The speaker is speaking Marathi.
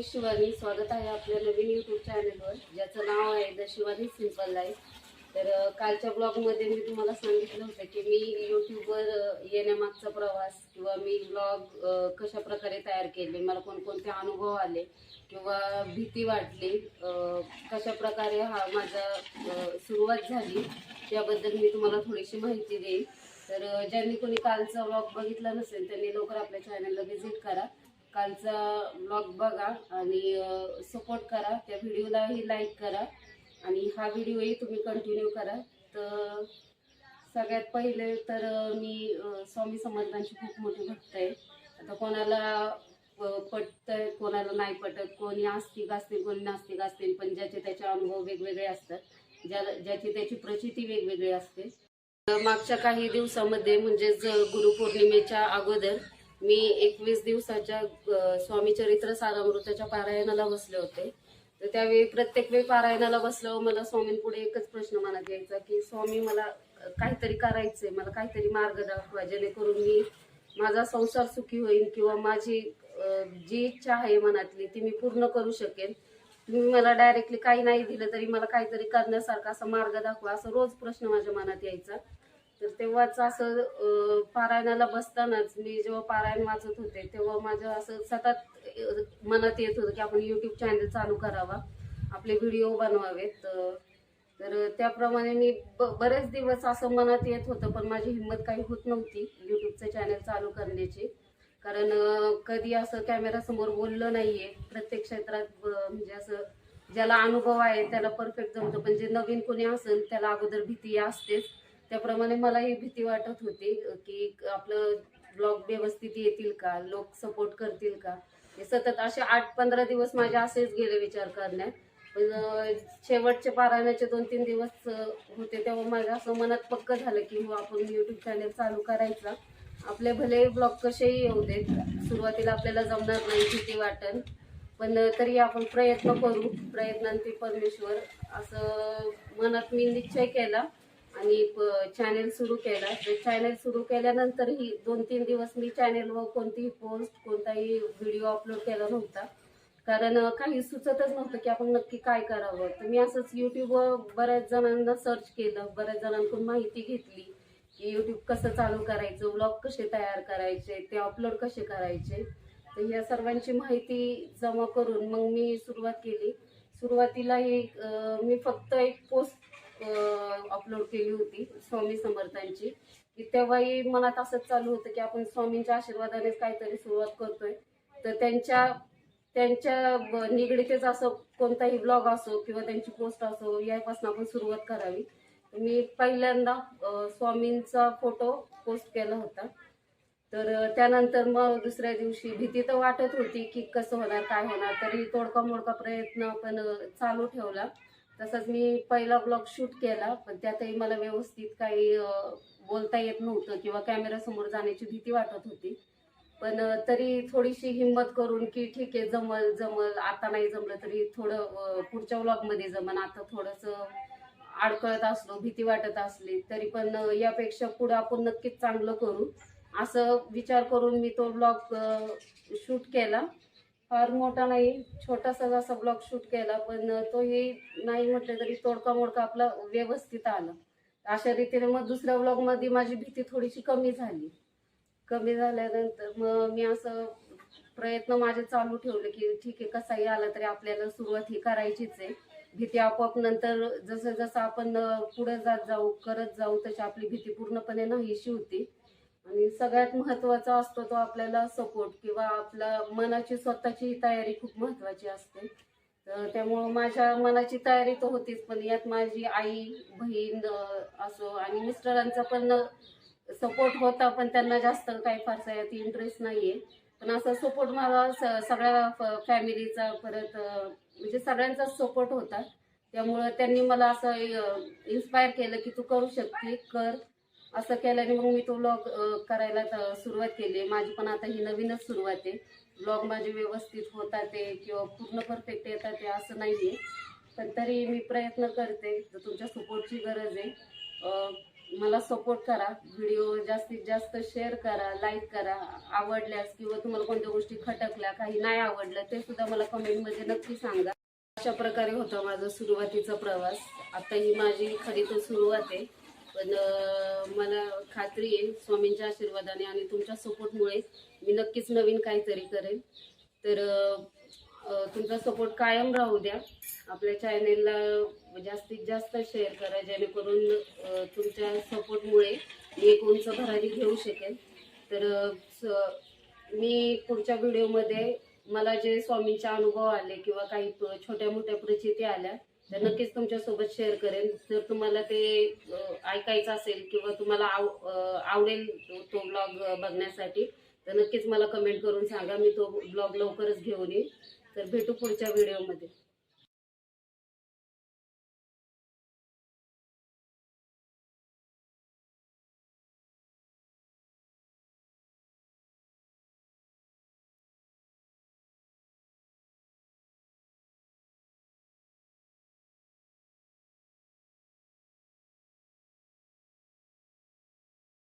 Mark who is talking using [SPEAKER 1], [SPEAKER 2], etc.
[SPEAKER 1] मी शिवानी. स्वागत आहे आपल्या नवीन यूट्यूब चॅनलवर ज्याचं नाव आहे द शिवानी सिंपल लाईफ तर कालच्या ब्लॉगमध्ये मी तुम्हाला सांगितलं होतं की मी यूट्यूबवर येण्यामागचा प्रवास किंवा मी ब्लॉग कशा प्रकारे तयार केले मला कोणकोणते अनुभव आले किंवा भीती वाटली कशा प्रकारे हा माझा सुरुवात झाली त्याबद्दल मी तुम्हाला थोडीशी माहिती देईन. तर ज्यांनी कोणी कालचा ब्लॉग बघितला नसेल त्यांनी लवकर आपल्या चॅनलला व्हिजिट करा. कालचा ब्लॉग बघा आणि सपोर्ट करा. त्या व्हिडिओलाही लाईक करा. आणि हा व्हिडिओही तुम्ही कंटिन्यू करा. तर सगळ्यात पहिले तर मी स्वामी समर्थांची खूप मोठी भक्त आहे. आता कोणाला पटतंय कोणाला नाही पटत कोणी आस्तिक असतील कोणी नास्तिक असतील पण ज्याचे त्याचे अनुभव वेगवेगळे असतात. ज्याला ज्याची त्याची प्रचिती वेगवेगळी असते. मागच्या काही दिवसामध्ये म्हणजेच गुरुपौर्णिमेच्या अगोदर मी एकवीस दिवसाच्या स्वामी चरित्र सारामृताच्या पारायणाला बसले होते. तर त्यावेळी प्रत्येक वेळी पारायणाला बसल्यावर मला स्वामींपुढे एकच प्रश्न मनात यायचा की स्वामी मला काहीतरी करायचंय मला काहीतरी मार्ग दाखवा जेणेकरून मी माझा संसार सुखी होईल किंवा माझी जी इच्छा आहे मनातली ती मी पूर्ण करू शकेल तुम्ही मला डायरेक्टली काही नाही दिलं तरी मला काहीतरी करण्यासारखा असा मार्ग दाखवा असा रोज प्रश्न माझ्या मनात यायचा. तर तेव्हाच असं पारायणाला बसतानाच मी जेव्हा पारायण वाचत होते तेव्हा माझं असं सतत मनात येत होतं की आपण युट्यूब चॅनल चालू करावा आपले व्हिडिओ बनवावेत. तर त्याप्रमाणे मी ब- बरेच दिवस असं मनात येत होतं पण माझी हिंमत काही होत नव्हती युट्यूबचं चॅनल चालू करण्याची. कारण कधी असं कॅमेरासमोर बोललं नाहीये प्रत्येक क्षेत्रात म्हणजे असं ज्याला अनुभव आहे त्याला परफेक्ट जमतं पण जे नवीन कोणी असेल त्याला अगोदर भीती असतेच. त्याप्रमाणे मलाही भीती वाटत होती की आपलं ब्लॉग व्यवस्थित येतील का? लोक सपोर्ट करतील का? हे सतत असे आठ पंधरा दिवस माझे असेच गेले विचार करण्यात. पण शेवटचे पारायणाचे दोन तीन दिवस होते तेव्हा माझ्या असं मनात पक्क झालं की हो आपण युट्यूब चॅनल चालू करायचा. आपले भले ब्लॉग कसेही येऊ देत सुरुवातीला आपल्याला जमणार नाही भीती वाटण. पण तरी आपण प्रयत्न करू प्रयत्नांती परमेश्वर असं मनात मी निश्चय केला. आणि चॅनेल सुरू केला. ते चॅनेल सुरू केल्यानंतरही दोन तीन दिवस मी चॅनेलवर कोणतीही पोस्ट कोणताही व्हिडिओ अपलोड केला नव्हता. कारण काही सुचतच नव्हतं की आपण नक्की काय करावं. तर मी असंच युट्यूबवर बऱ्याच जणांना सर्च केलं. बऱ्याच जणांकडून माहिती घेतली की युट्यूब कसं चालू करायचं ब्लॉग कसे तयार करायचे ते अपलोड कसे करायचे. तर या सर्वांची माहिती जमा करून मग मी सुरुवात केली. सुरुवातीला एक मी फक्त एक पोस्ट अपलोड केली होती स्वामी समर्थांची. की तेव्हाही मनात असंच चालू होतं की आपण स्वामींच्या आशीर्वादानेच काहीतरी सुरुवात करतोय. तर त्यांच्या त्यांच्या ब- निगडीतच असं कोणताही ब्लॉग असो किंवा त्यांची पोस्ट असो यापासून आपण सुरुवात करावी. मी पहिल्यांदा स्वामींचा फोटो पोस्ट केला होता. तर त्यानंतर मग दुसऱ्या दिवशी भीती तर वाटत होती की कसं होणार काय होणार तरी तोडका मोडका प्रयत्न आपण चालू ठेवला. तसंच मी पहिला ब्लॉग शूट केला पण त्यातही मला व्यवस्थित काही बोलता येत नव्हतं किंवा कॅमेरासमोर जाण्याची भीती वाटत होती. पण तरी थोडीशी हिंमत करून की ठीक आहे जमल जमल आता नाही जमलं तरी थोडं पुढच्या व्लॉगमध्ये जमल आता थोडंसं अडकळत असलो भीती वाटत असली तरी पण यापेक्षा पुढं आपण नक्कीच चांगलं करू. असं विचार करून मी तो ब्लॉग शूट केला. फार मोठा नाही छोटासा असा ब्लॉग शूट केला पण तोही नाही म्हटलं तरी तोडका मोडका आपला व्यवस्थित आला. अशा रीतीने मग दुसऱ्या ब्लॉगमध्ये माझी भीती थोडीशी कमी झाली. कमी झाल्यानंतर मग मी असं प्रयत्न माझे चालू ठेवले की ठीक आहे कसाही आला तरी आपल्याला सुरुवात ही करायचीच आहे. भीती आपोआप नंतर जसं जसं आपण पुढे जात जाऊ करत जाऊ तशी आपली भीती पूर्णपणे नाहीशी होती. आणि सगळ्यात महत्त्वाचा असतो तो आपल्याला सपोर्ट किंवा आपल्या मनाची स्वतःची तयारी खूप महत्वाची असते. तर त्यामुळं माझ्या मनाची तयारी तर होतीच पण यात माझी आई बहीण असो आणि मिस्टरांचा पण सपोर्ट होता पण त्यांना जास्त काही फारसा यात इंटरेस्ट नाहीये. पण असा सपोर्ट मला स- सगळ्या फॅमिलीचा परत म्हणजे सगळ्यांचाच सपोर्ट होता. त्यामुळं त्यांनी मला असं इन्स्पायर केलं की तू करू शकते कर. असं केल्याने मग मी तो ब्लॉग करायला सुरुवात केली. माझी पण आता ही नवीनच सुरुवात आहे. ब्लॉग माझे व्यवस्थित होतात ते किंवा पूर्ण परफेक्ट येतात ते असं नाही आहे पण तरी मी प्रयत्न करते. तर तुमच्या सपोर्टची गरज आहे मला सपोर्ट करा. व्हिडिओ जास्तीत जास्त शेअर करा लाईक करा. आवडल्यास किंवा तुम्हाला कोणत्या गोष्टी खटकल्या काही नाही आवडलं ते सुद्धा मला कमेंटमध्ये नक्की सांगा. अशा प्रकारे होता माझा सुरुवातीचा प्रवास. आता ही माझी खरी तर सुरुवात आहे. पण मला खात्री आहे स्वामींच्या आशीर्वादाने आणि तुमच्या सपोर्टमुळे मी नक्कीच नवीन काहीतरी करेन. तर तुमचा सपोर्ट कायम राहू द्या. आपल्या चॅनेलला जास्तीत जास्त शेअर करा जेणेकरून तुमच्या सपोर्टमुळे मी एक उंच भरारी घेऊ शकेन. तर स- मी पुढच्या व्हिडिओमध्ये मला जे स्वामींचे अनुभव आले किंवा काही छोट्या मोठ्या प्रचिती आल्या तर नक्कीच तुमच्यासोबत शेअर करेन. जर तुम्हाला ते ऐकायचं असेल किंवा तुम्हाला आव आवडेल तो ब्लॉग बघण्यासाठी तर नक्कीच मला कमेंट करून सांगा. मी तो ब्लॉग लवकरच घेऊन येईन. तर भेटू पुढच्या व्हिडिओमध्ये